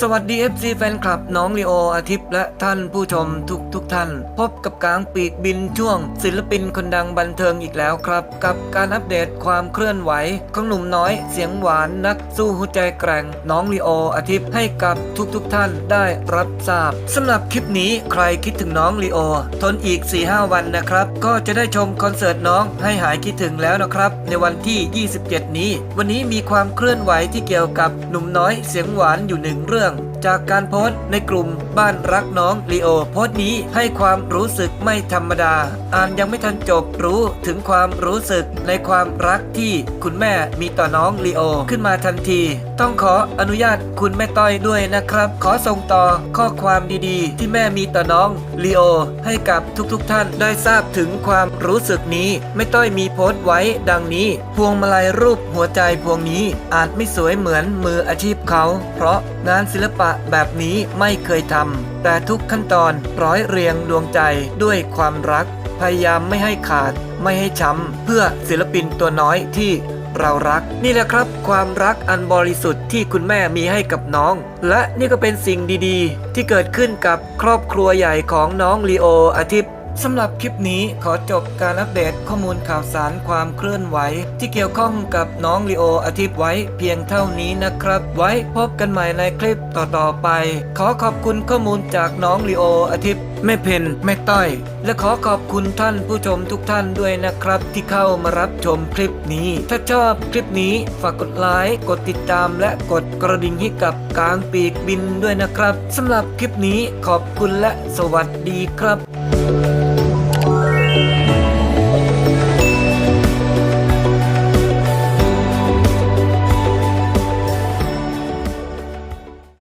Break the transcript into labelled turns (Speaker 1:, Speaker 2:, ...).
Speaker 1: สวัสดี FC แฟนคลับน้องลีโออาทิตย์และท่านผู้ชมทุกทุกท่าน พบกับกลางปีกบินช่วง ศิลปินคนดังบันเทิงอีกแล้วครับ กับการอัปเดตความเคลื่อนไหว ของหนุ่มน้อยเสียงหวานนักสู้หัวใจแกร่ง น้องลีโออาทิตย์ให้กับทุกทุกท่านได้รับทราบสำหรับคลิปนี้ใครคิดถึงน้องลีโอ ทนอีก 4-5 วันนะครับ ก็จะได้ชมคอนเสิร์ตน้องให้หายคิดถึงแล้วนะครับ ในวันที่ 27 นี้ วันนี้มีความเคลื่อนไหวที่เกี่ยวกับหนุ่มน้อยเสียงหวานอยู่หนึ่งเรื่องรุ่งเรือง จากการโพสต์ในกลุ่มบ้านรักน้องลีโอ โพสต์นี้ให้ความรู้สึกไม่ธรรมดา อ่านยังไม่ทันจบรู้ถึงความรู้สึกในความรักที่คุณแม่มีต่อน้องลีโอ ขึ้นมาทันที ต้องขออนุญาตคุณแม่ต้อยด้วยนะครับ ขอส่งต่อข้อความดีๆ ที่แม่มีต่อน้องลีโอ ให้กับทุกๆทท่านได้ทราบถึงความรู้สึกนี้แม่ต้อยมีโพสต์ไว้ดังนี้ พวงมาลัยรูปหัวใจพวงนี้อาจไม่สวยเหมือนมืออาชีพเขา เพราะงานศิลปะแบบนี้ไม่เคยทำแต่ทุกขั้นตอนร้อยเรียงดวงใจด้วยความรัก พยายามไม่ให้ขาด ไม่ให้ช้ำเพื่อศิลปินตัวน้อยที่เรารัก นี่แหละครับ ความรักอันบริสุทธิ์ที่คุณแม่มีให้กับน้อง และนี่ก็เป็นสิ่งดีๆ ที่เกิดขึ้นกับครอบครัวใหญ่ของน้องลีโออาทิตย์ สำหรับคลิปนี้ขอจบการอัปเดตข้อมูลข่าวสารความเคลื่อนไหว ที่เกี่ยวข้องกับน้องลีโออาทิตย์ไว้เพียงเท่านี้นะครับ ไว้พบกันใหม่ในคลิปต่อๆไป ขอขอบคุณข้อมูลจากน้องลีโออาทิตย์แม่เพนแม่ต้อย และขอขอบคุณท่านผู้ชมทุกท่านด้วยนะครับ ที่เข้ามารับชมคลิปนี้ ถ้าชอบคลิปนี้ฝากกดไลค์กดติดตามและกดกระดิ่งให้กับกลางปีกบินด้วยนะครับสำหรับคลิปนี้ขอบคุณและสวัสดีครับ Thank you.